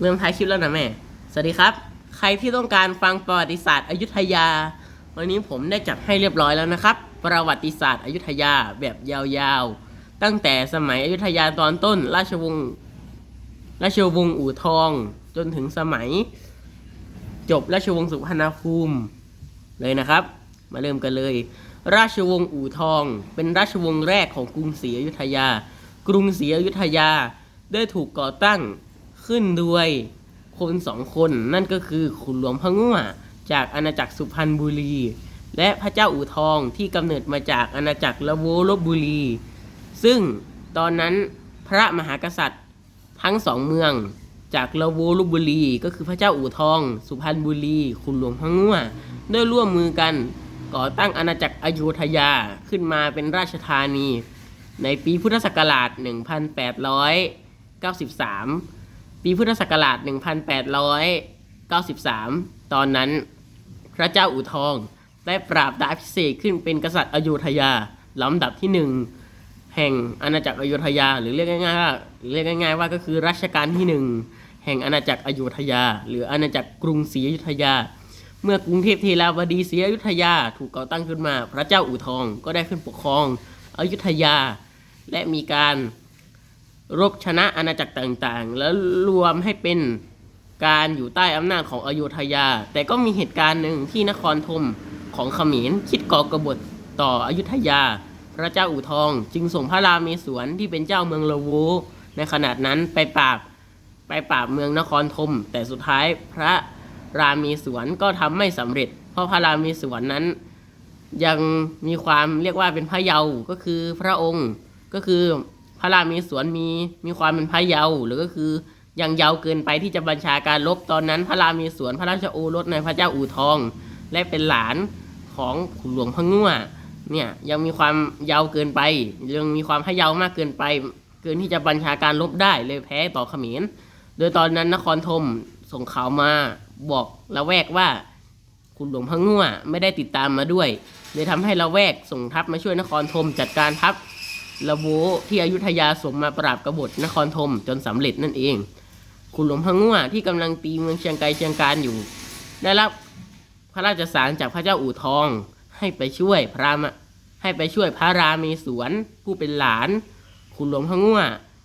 เริ่มท้ายคลิปแล้วนะแม่ สวัสดีครับ ใครที่ต้องการฟังประวัติศาสตร์อยุธยา วันนี้ผมได้จัดให้เรียบร้อยแล้วนะครับ ประวัติศาสตร์อยุธยาแบบยาวๆ ตั้งแต่สมัยอยุธยาตอนต้น ราชวงศ์ราชวงศ์อู่ทอง จนถึงสมัย จบราชวงศ์สุพรรณภูมิเลยนะครับ มาเริ่มกันเลย ราชวงศ์อู่ทอง เป็นราชวงศ์แรกของกรุงศรีอยุธยา กรุงศรีอยุธยาได้ถูกก่อตั้ง ขึ้นโดยคนสองคนนั่นก็คือขุนหลวงพะง่วจากอาณาจักรสุพรรณบุรี และพระเจ้าอู่ทองที่กำเนิดมาจากอาณาจักรละโวลบบุรี ซึ่งตอนนั้นพระมหากษัตริย์ทั้งสองเมืองจากละโวลบบุรี ก็คือพระเจ้าอู่ทอง สุพรรณบุรี ขุนหลวงพะง่วได้ร่วมมือกันก่อตั้งอาณาจักรอโยธยาขึ้นมาเป็นราชธานี ในปีพุทธศักราช 1893 ปีพุทธศักราช 1893 ตอนนั้น พระเจ้าอู่ทองได้ปราบดาพิเศษขึ้นเป็นกษัตริย์อโยธยาลำดับที่หนึ่งแห่งอาณาจักรอโยธยา หรือเรียกง่ายๆว่าหรือเรียกง่าย ๆ ว่าก็คือรัชกาลที่หนึ่งแห่งอาณาจักรอโยธยา หรืออาณาจักรกรุงศรีอยุธยา เมื่อกรุงเทพเทราวดีศรีอยุธยาถูกก่อตั้งขึ้นมา พระเจ้าอู่ทองก็ได้ขึ้นปกครองอยุธยา และมีการ รบชนะอาณาจักรต่างๆ แล้วรวมให้เป็นการอยู่ใต้อำนาจของอโยธยา แต่ก็มีเหตุการณ์หนึ่งที่นครธมของเขมรคิดก่อกบฏต่ออยุธยา พระเจ้าอู่ทอง จึงส่งพระรามเมศวรที่เป็นเจ้าเมืองละโวในขนาดนั้นไปปราบไปปราบเมืองนครธมแต่สุดท้ายพระรามเมศวรก็ทำไม่สำเร็จ เพราะพระรามเมศวรนั้น ยังมีความเรียกว่าเป็นพระเยาว์ก็คือพระองค์ก็คือ พระรามมีสวนมีมีความเป็นพระเยาว์หรือก็คือยังเยาว์เกินไปที่จะบัญชาการรบตอนนั้น พระรามมีสวนพระราชโอรสในพระเจ้าอู่ทอง และเป็นหลานของขุนหลวงพะง่วเนี่ยยังมีความเยาว์เกินไป ยังมีความพระเยาว์มากเกินไป เกินที่จะบัญชาการรบได้เลยแพ้ต่อเขมรโดยตอนนั้นนครธมส่งข่าวมาบอกละแวกว่าคุณหลวงพะง่วไม่ได้ติดตามมาด้วยเลยทำให้ละแวกส่งทัพมาช่วยนครธมจัดการทัพ ละโวที่อยุธยาส่งมาปราบกบฏนครธมจนสำเร็จนั่นเองคุณหลวงพะง่วที่กำลังตีเมืองเชียงไกเชียงการอยู่ ได้รับพระราชสารจากพระเจ้าอู่ทอง ให้ไปช่วยพระมะให้ไปช่วยพระราเมศวรผู้เป็นหลานคุณหลวงพะง่ว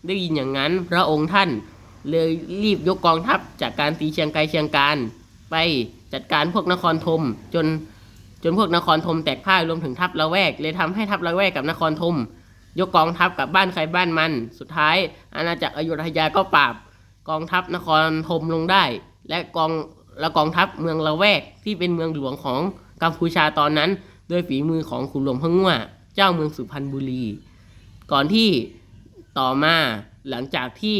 ได้ยินอย่างนั้นพระองค์ท่านเลยรีบยกกองทัพจากการตีเชียงไกเชียงการ ไปจัดการพวกนครธมจนจนพวกนครธมแตกพ่ายรวมถึงทัพละแวก เลยทำให้ทัพละแวกกับนครธม ยกกองทัพกลับบ้านใครบ้านมัน สุดท้าย อาณาจักรอยุธยาก็ปราบ กองทัพนครธมลงได้ และกองและกองทัพเมืองละแวกที่เป็นเมืองหลวงของกัมพูชาตอนนั้น โดยฝีมือของขุนหลวงพง่วเจ้าเมืองสุพรรณบุรี ก่อนที่ต่อมาหลังจากที่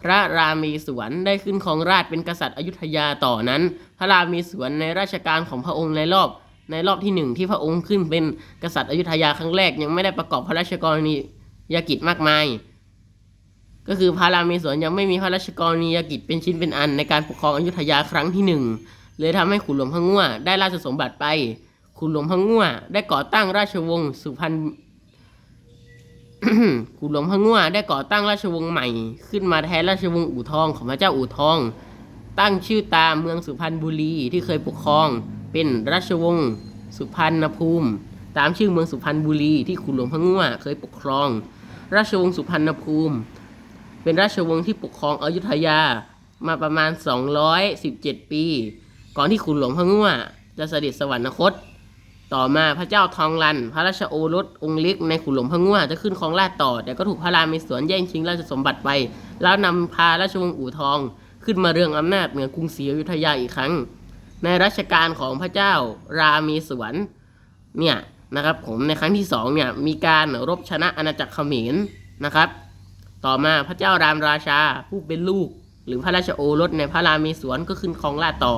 พระรามีสวนได้ขึ้นครองราชเป็นกษัตริย์อยุธยาต่อนั้น พระรามีสวนในราชการของพระองค์ในรอบ ในรอบที่หนึ่งที่พระองค์ขึ้นเป็นกษัตริย์อยุธยาครั้งแรกยังไม่ได้ประกอบพระราชกรณียกิจมากมาย ก็คือพระรามีสวนยังไม่มีพระราชกรณียกิจเป็นชิ้นเป็นอันในการปกครองอยุธยาครั้งที่หนึ่งเลยทำให้ขุนหลวงพะง่วได้ราชสมบัติไป ขุนหลวงพะง่วได้ก่อตั้งราชวงศ์สุพรรณขุนหลวงพะง่วได้ก่อตั้งราชวงศ์ใหม่ ขึ้นมาแทนราชวงศ์อู่ทองของพระเจ้าอู่ทอง ตั้งชื่อตามเมืองสุพรรณบุรีที่เคยปกครอง เป็นราชวงศ์สุพรรณภูมิ ตามชื่อเมืองสุพรรณบุรีที่ขุนหลวงพะง่วเคยปกครอง ราชวงศ์สุพรรณภูมิ เป็นราชวงศ์ที่ปกครองอยุธยามาประมาณ 217 ปี ก่อนที่ขุนหลวงพะง่วจะเสด็จสวรรคต ต่อมาพระเจ้าทองรัน พระราชโอรสองค์เล็กในขุนหลวงพะง่วจะขึ้นครองราชต่อ แต่ก็ถูกพระรามสวนแย่งชิงราชสมบัติไป แล้วนำพาราชวงศ์อู่ทอง ขึ้นมาเรื่องอำนาจเหนือกรุงศรีอยุธยาอีกครั้ง ในรัชกาลของพระเจ้ารามีสวนเนี่ยนะครับผมในครั้งที่สองเนี่ยมีการรบชนะอาณาจักรเขมรนะครับ ต่อมาพระเจ้ารามราชาผู้เป็นลูก หรือพระราชโอรสในพระรามีสวนก็ขึ้นครองราชต่อ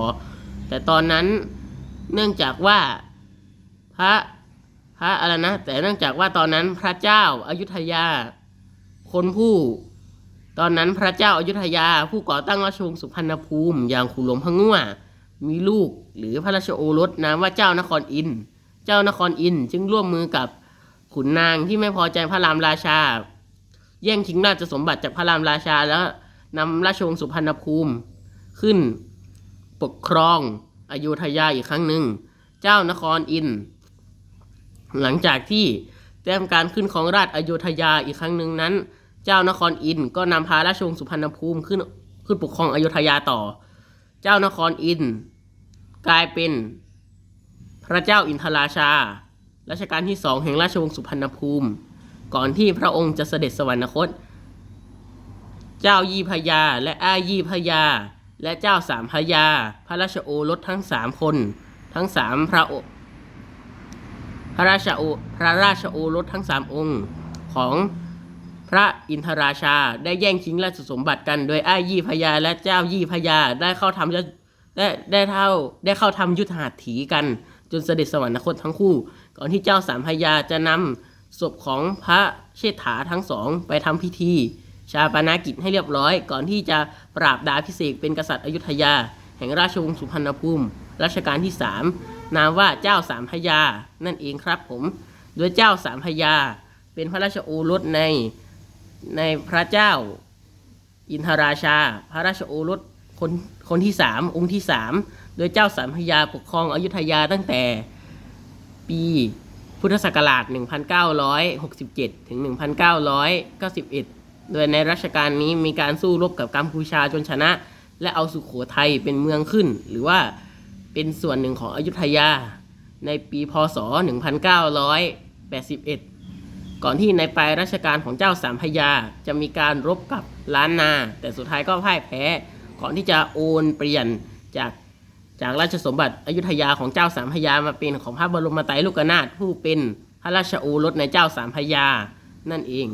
แต่ตอนนั้นเนื่องจากว่าพระพระอะไรนะแต่เนื่องจากว่าตอนนั้นพระเจ้าอายุทยา คนผู้ ตอนนั้นพระเจ้าอายุทยาผู้ก่อตั้งราชวงศ์สุพรรณภูมิอย่างขุนหลวงพะง่ว มีลูกหรือพระราชโอรสนามว่าเจ้านครอิน เจ้านครอินจึงร่วมมือกับขุนนางที่ไม่พอใจพระรามราชา แย่งชิงราชสมบัติจากพระรามราชาแล้วนำราชวงศ์สุพรรณภูมิขึ้นปกครองอโยธยาอีกครั้งหนึ่ง เจ้านครอิน หลังจากที่ได้ทำการขึ้นของราชอโยธยาอีกครั้งหนึ่งนั้น เจ้านครอินก็นำพาราชวงศ์สุพรรณภูมิขึ้นขึ้นปกครองอโยธยาต่อ เจ้านครอิน กลายเป็นพระเจ้าอินทราชา รัชกาลที่สองแห่งราชวงศ์สุพรรณภูมิ ก่อนที่พระองค์จะเสด็จสวรรคต เจ้ายี่พยาและอ้ายยี่พยา และเจ้าสามพยา พระราชโอรสทั้งสามคน ทั้งสามพระโอพระราชโอพระราชโอรสทั้งสามองค์ของพระอินทราชาได้แย่งชิงราชสมบัติกัน โดยอ้ายยี่พระยาและเจ้ายี่พระยาได้เข้าทำ ได้ได้เท่าได้เข้าทำยุทธหัตถีกัน จนเสด็จสวรรคตทั้งคู่ ก่อนที่เจ้าสามพระยาจะนำศพของพระเชษฐาทั้งสองไปทำพิธี ชาปนากิจให้เรียบร้อย ก่อนที่จะปราบดาพิเศษเป็นกษัตริย์อยุธยา แห่งราชวงศ์สุพรรณภูมิรัชกาลที่สามนามว่าเจ้าสามพระยา นั่นเองครับผม โดยเจ้าสามพระยา เป็นพระราชโอรสในในพระเจ้า อินทราชา พระราชโอรส คนคนที่สามองค์ที่สามโดยเจ้าสามพยาปกครองอยุธยาตั้งแต่ปีพุทธศักราช 1967 ถึง 1991 โดยในรัชกาลนี้มีการสู้รบกับกัมพูชาจนชนะ และเอาสุขโขทัยเป็นเมืองขึ้น หรือว่าเป็นส่วนหนึ่งของอยุธยา ในปีพศ 1981 ก่อนที่ในปลายรัชกาลของเจ้าสามพยาจะมีการรบกับล้านนา แต่สุดท้ายก็พ่ายแพ้ ก่อนที่จะโอนเปลี่ยนจากจากราชสมบัติอยุธยาของเจ้าสามพยามาเป็นของพระบรมไตรโลกนาถผู้เป็นพระราชโอรสในเจ้าสามพยานั่นเอง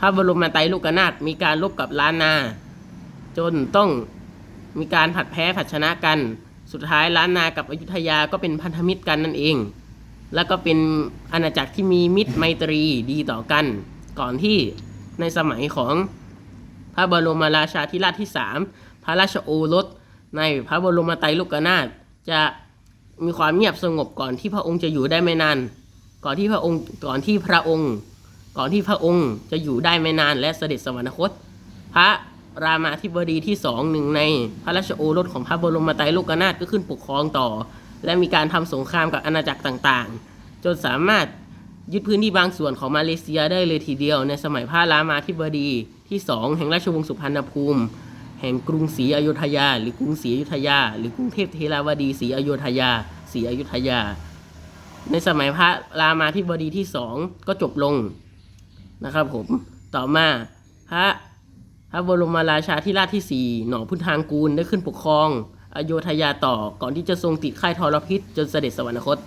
พระบรมไตรโลกนาถมีการรบกับล้านนา จนต้องมีการผัดแพ้ผัดชนะกัน สุดท้ายล้านนากับอยุธยาก็เป็นพันธมิตรกันนั่นเอง แล้วก็เป็นอาณาจักรที่มีมิตรไมตรีดีต่อกัน ก่อนที่ในสมัยของพระบรมราชาธิราชที่สาม ระราชโอรสในพระบรมไตรโลกนาถจะมีความเงียบสงบก่อนที่พระองค์จะอยู่ได้ไม่นาน ก่อนที่พระองค์ก่อนที่พระองค์ ก่อนที่พระองค์จะอยู่ได้ไม่นาน และเสด็จสวรรคต พระรามาธิบดีที่สองหนึ่งในพระราชโอรสของพระบรมไตรโลกนาถก็ขึ้นปกครองต่อ และมีการทำสงครามกับอาณาจักรต่างๆ จนสามารถยึดพื้นที่บางส่วนของมาเลเซียได้เลยทีเดียว ในสมัยพระรามาธิบดีที่สองแห่งราชวงศ์สุพรรณภูมิ แห่งกรุงศรีอยุธยา หรือกรุงศรีอยุธยา หรือกรุงเทพเทราวดีศรีอยุธยาศรีอยุธยา ในสมัยพระรามาธิบดีที่สองก็จบลงนะครับผมต่อมาพระพระบรมราชาธิราชที่สี่หนอพุทธางกูลได้ขึ้นปกครองอโยธยาต่อก่อนที่จะทรงติดค่ายทรพิษจนเสด็จสวรรคต